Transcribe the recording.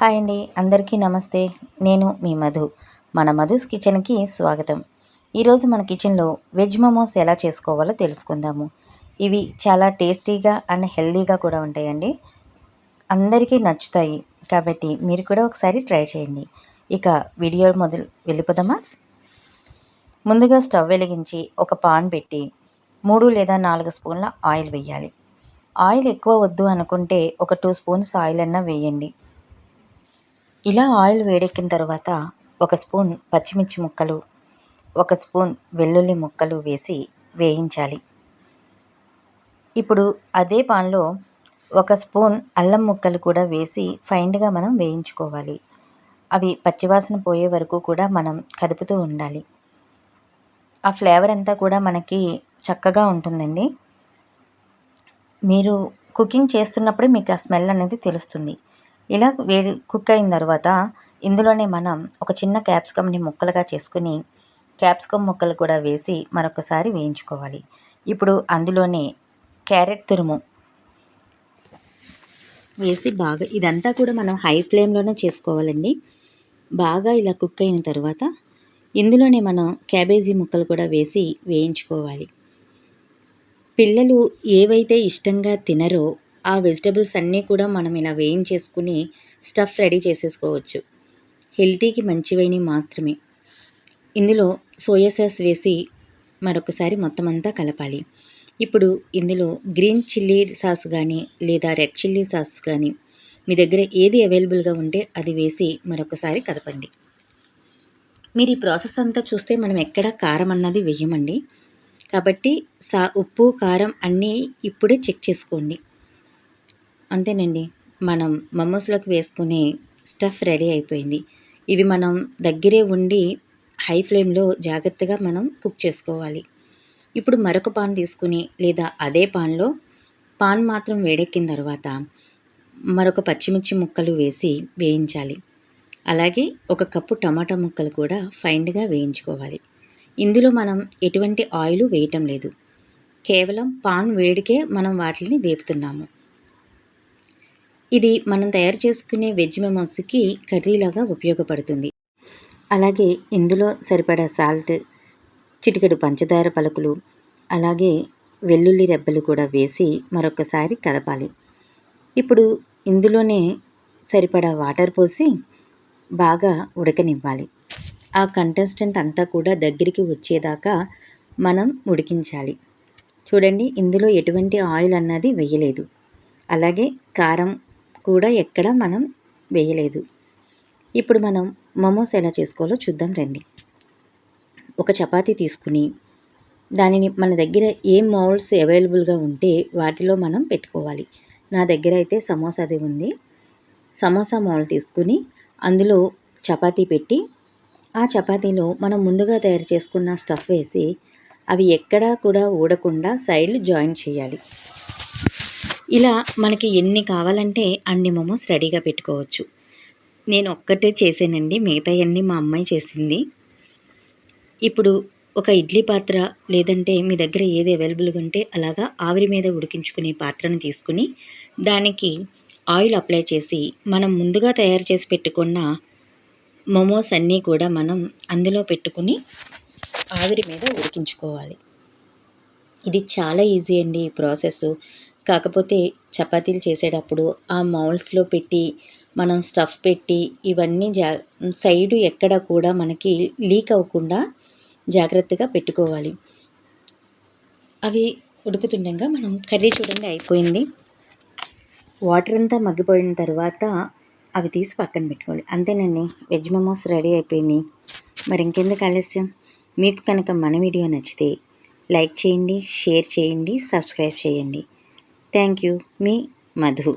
Hi అండి. అందరికీ నమస్తే. నేను మీ మధు. మన మధుస్ కిచెన్కి స్వాగతం. ఈరోజు మన కిచెన్లో వెజ్ మోమోస్ ఎలా చేసుకోవాలో తెలుసుకుందాము. ఇవి చాలా టేస్టీగా అండ్ హెల్దీగా కూడా ఉంటాయండి. అందరికీ నచ్చుతాయి కాబట్టి మీరు కూడా ఒకసారి ట్రై చేయండి. ఇక వీడియో మొదలు వెళ్ళిపోదామా? ముందుగా స్టవ్ వెలిగించి ఒక పాన్ పెట్టి మూడు లేదా నాలుగు స్పూన్ల ఆయిల్ వేయాలి ఆయిల్ ఎక్కువ వద్దు అనుకుంటే ఒక టూ స్పూన్స్ ఆయిల్ అన్నా వేయండి. ఇలా ఆయిల్ వేడెక్కిన తర్వాత ఒక స్పూన్ పచ్చిమిర్చి ముక్కలు ఒక స్పూన్ వెల్లుల్లి ముక్కలు వేసి వేయించాలి. ఇప్పుడు అదే పాన్లో ఒక స్పూన్ అల్లం ముక్కలు కూడా వేసి ఫైన్గా మనం వేయించుకోవాలి. అవి పచ్చివాసన పోయే వరకు కూడా మనం కదుపుతూ ఉండాలి. ఆ ఫ్లేవర్ అంతా కూడా మనకి చక్కగా ఉంటుందండి. మీరు కుకింగ్ చేస్తున్నప్పుడే మీకు ఆ స్మెల్ అనేది తెలుస్తుంది. ఇలా వేడి కుక్ అయిన తర్వాత ఇందులోనే మనం ఒక చిన్న క్యాప్సికమ్ని ముక్కలుగా చేసుకుని క్యాప్సికమ్ ముక్కలు కూడా వేసి మరొకసారి వేయించుకోవాలి. ఇప్పుడు అందులోనే క్యారెట్ తురుము వేసి బాగా ఇదంతా కూడా మనం హై ఫ్లేమ్లోనే చేసుకోవాలండి. బాగా ఇలా కుక్ అయిన తర్వాత ఇందులోనే మనం క్యాబేజీ ముక్కలు కూడా వేసి వేయించుకోవాలి. పిల్లలు ఏవైతే ఇష్టంగా తినరో ఆ వెజిటబుల్స్ అన్నీ కూడా మనం ఇలా వేయించేసుకుని స్టఫ్ రెడీ చేసేసుకోవచ్చు. హెల్తీకి మంచివైన మాత్రమే. ఇందులో సోయా సాస్ వేసి మరొకసారి మొత్తం అంతా కలపాలి. ఇప్పుడు ఇందులో గ్రీన్ చిల్లీ సాస్ కానీ లేదా రెడ్ చిల్లీ సాస్ కానీ మీ దగ్గర ఏది అవైలబుల్గా ఉంటే అది వేసి మరొకసారి కలపండి. మీరు ఈ ప్రాసెస్ అంతా చూస్తే మనం ఎక్కడ కారం అన్నది వేయమండి. కాబట్టి సా ఉప్పు కారం అన్నీ ఇప్పుడే చెక్ చేసుకోండి. అంతేనండి. మనం మమోస్లోకి వేసుకునే స్టఫ్ రెడీ అయిపోయింది. ఇవి మనం దగ్గరే ఉండి హై ఫ్లేమ్లో జాగ్రత్తగా మనం కుక్ చేసుకోవాలి. ఇప్పుడు మరొక పాన్ తీసుకుని లేదా అదే పాన్లో పాన్ మాత్రం వేడెక్కిన తర్వాత మరొక పచ్చిమిర్చి ముక్కలు వేసి వేయించాలి. అలాగే ఒక కప్పు టమాటా ముక్కలు కూడా ఫైన్గా వేయించుకోవాలి. ఇందులో మనం ఎటువంటి ఆయిల్ వేయటం లేదు. కేవలం పాన్ వేడికే మనం వాటిని వేపుతున్నాము. ఇది మనం తయారు చేసుకునే వెజ్ మెమోస్కి కర్రీలాగా ఉపయోగపడుతుంది. అలాగే ఇందులో సరిపడా సాల్ట్ చిటికెడు పంచదార పలుకులు అలాగే వెల్లుల్లి రెబ్బలు కూడా వేసి మరొకసారి కలపాలి. ఇప్పుడు ఇందులోనే సరిపడా వాటర్ పోసి బాగా ఉడకనివ్వాలి. ఆ కంటెస్టెంట్ అంతా కూడా దగ్గరికి వచ్చేదాకా మనం ఉడికించాలి. చూడండి ఇందులో ఎటువంటి ఆయిల్ అన్నది వేయలేదు. అలాగే కారం కూడా ఎక్కడ మనం వేయలేదు. ఇప్పుడు మనం మోమోస్ ఎలా చేసుకోవాలో చూద్దాం రండి. ఒక చపాతీ తీసుకుని దానిని మన దగ్గర ఏ మౌల్డ్స్ అవైలబుల్గా ఉంటే వాటిలో మనం పెట్టుకోవాలి. నా దగ్గర అయితే సమోసాది ఉంది. సమోసా మౌల్ తీసుకుని అందులో చపాతీ పెట్టి ఆ చపాతీలో మనం ముందుగా తయారు చేసుకున్న స్టఫ్ వేసి అవి ఎక్కడా కూడా ఊడకుండా సైడ్లు జాయిన్ చేయాలి. ఇలా మనకి ఎన్ని కావాలంటే అన్ని మోమోస్ రెడీగా పెట్టుకోవచ్చు. నేను ఒక్కటే చేసానండి మిగతాయన్నీ మా అమ్మాయి చేసింది. ఇప్పుడు ఒక ఇడ్లీ పాత్ర లేదంటే మీ దగ్గర ఏది అవైలబుల్గా ఉంటే అలాగా ఆవిరి మీద ఉడికించుకునే పాత్రను తీసుకుని దానికి ఆయిల్ అప్లై చేసి మనం ముందుగా తయారు చేసి పెట్టుకున్న మోమోస్ అన్నీ కూడా మనం అందులో పెట్టుకుని ఆవిరి మీద ఉడికించుకోవాలి. ఇది చాలా ఈజీ అండి ఈ ప్రాసెస్. కాకపోతే చపాతీలు చేసేటప్పుడు ఆ మౌల్డ్స్లో పెట్టి మనం స్టఫ్ పెట్టి ఇవన్నీ జా సైడు ఎక్కడ కూడా మనకి లీక్ అవ్వకుండా జాగ్రత్తగా పెట్టుకోవాలి. అవి ఉడుకుతుండగా మనం కర్రీ చూడండి అయిపోయింది. వాటర్ అంతా మగ్గిపోయిన తర్వాత అవి తీసి పక్కన పెట్టుకోవాలి. అంతేనండి వెజ్ మోమోస్ రెడీ అయిపోయింది. మరి ఇంకెందుకు ఆలస్యం? మీకు కనుక మన వీడియో నచ్చితే లైక్ చేయండి షేర్ చేయండి సబ్స్క్రైబ్ చేయండి. Thank you me Madhu